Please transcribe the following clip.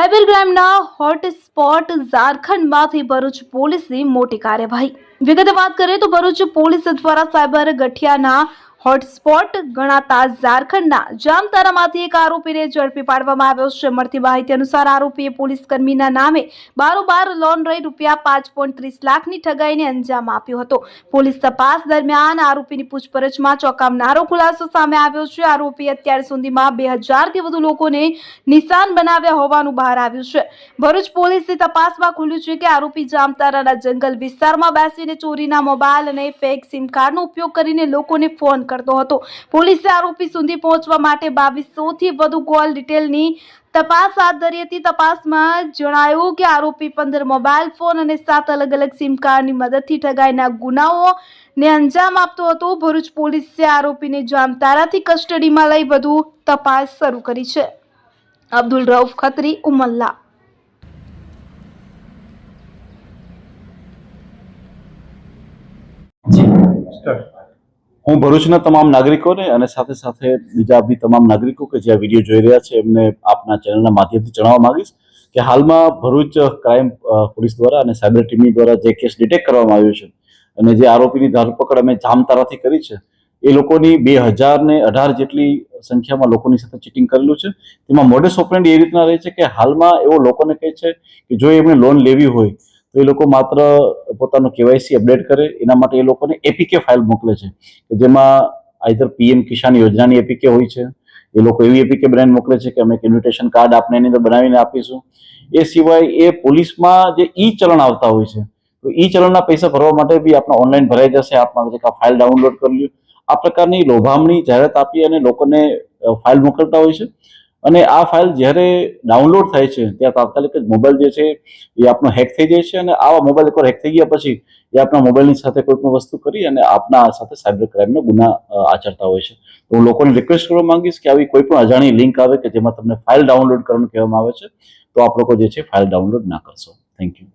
Cyber ક્રાઇમના hotspot ઝારખંડમાંથી ભરૂચ પોલીસની મોટી કાર્યવાહી. વિગતે વાત કરીએ તો ભરૂચ પોલીસ દ્વારા સાયબર ગઠિયાના હોટસ્પોટ ગણાતા ઝારખંડના જામતારામાંથી એક આરોપીને ઝડપી પાડવામાં આવ્યો છે. મળતી માહિતી અનુસાર આરોપીએ પોલીસ કર્મીના નામે બારોબાર લોન રહી રૂપિયા પાંચ પોઈન્ટ ત્રીસ લાખની ઠગાઈને અંજામ આપ્યો હતો. પોલીસ તપાસ દરમિયાન આરોપીની પૂછપરછમાં ચોંકાવનારો ખુલાસો સામે આવ્યો છે. આરોપી અત્યાર સુધીમાં બે હજારથી વધુ લોકોને નિશાન બનાવ્યા હોવાનું બહાર આવ્યું છે. ભરૂચ પોલીસની તપાસમાં ખુલ્યું છે કે આરોપી જામતારાના જંગલ વિસ્તારમાં બેસીને ચોરીના મોબાઈલ અને ફેક સિમ કાર્ડનો ઉપયોગ કરીને લોકોને ફોન કરતો હતો. પોલીસે આરોપી સુધી પહોંચવા માટે બાવીસોથી વધુ કોલ ડિટેલની તપાસ હાથ ધરી હતી. તપાસમાં જણાયું કે આરોપી પંદર મોબાઈલ ફોન અને સાત અલગ અલગ સિમ કાર્ડની મદદથી ઠગાઈના ગુનાઓ ને અંજામ આપતો હતો. ભરૂચ પોલીસે આરોપીને જામતારાથી કસ્ટડીમાં લઈ વધુ તપાસ શરૂ કરી છે. અબ્દુલ રઉફ ખત્રી ઉમલ્લા. હું ભરૂચના તમામ નાગરિકોને અને સાથે સાથે બીજા બી તમામ નાગરિકો કે જે આ વીડિયો જોઈ રહ્યા છે, એમને આપના ચેનલના માધ્યમથી જણાવવા માંગીશ કે હાલમાં ભરૂચ ક્રાઇમ પોલીસ દ્વારા અને સાયબર ટીમની દ્વારા જે કેસ ડિટેક્ટ કરવામાં આવ્યો છે અને જે આરોપીની ધરપકડ અમે જામતારાથી કરી છે, એ લોકોની બે હજાર ને અઢાર જેટલી સંખ્યામાં લોકોની સાથે ચીટિંગ કરેલું છે. તેમાં મોડેસ ઓપરેન્ડ એ રીતના રહે છે કે હાલમાં એવો લોકોને કહે છે કે જો એમને લોન લેવી હોય તો એ લોકો માત્ર પોતાનું કેવાયસી અપડેટ કરે, એના માટે એ લોકોને એપીકે ફાઇલ મોકલે છે, કે જેમાં આઈધર પીએમ કિસાન યોજનાની એપીકે હોય છે. એ લોકો એવી એપીકે બ્રાન્ડ મોકલે છે કે અમે એક ઇન્વિટેશન કાર્ડ આપને એની અંદર બનાવીને આપીશું. એ સિવાય એ પોલીસમાં જે ઈ ચલણ આવતા હોય છે, તો ઈ ચલણના પૈસા ભરવા માટે બી આપણે ઓનલાઈન ભરાઈ જશે આપણે જે ફાઇલ ડાઉનલોડ કરી લ્યો. આ પ્રકારની લોભામણી જાહેરાત આપી અને લોકોને ફાઇલ મોકલતા હોય છે. અને આ ફાઇલ જ્યારે ડાઉનલોડ થાય છે ત્યાં તાત્કાલિક જ મોબાઈલ જે છે એ આપનો હેક થઈ જાય છે અને આવા મોબાઈલ એકવાર હેક થઈ ગયા પછી એ આપણા મોબાઈલની સાથે કોઈ પણ વસ્તુ કરી અને આપના સાથે સાયબર ક્રાઇમનો ગુના આચરતા હોય છે. તો હું લોકોને રિક્વેસ્ટ કરવા માંગીશ કે આવી કોઈ પણ અજાણી લિંક આવે કે જેમાં તમને ફાઇલ ડાઉનલોડ કરવાનું કહેવામાં આવે છે, તો આપ લોકો જે છે ફાઇલ ડાઉનલોડ ના કરશો. Thank you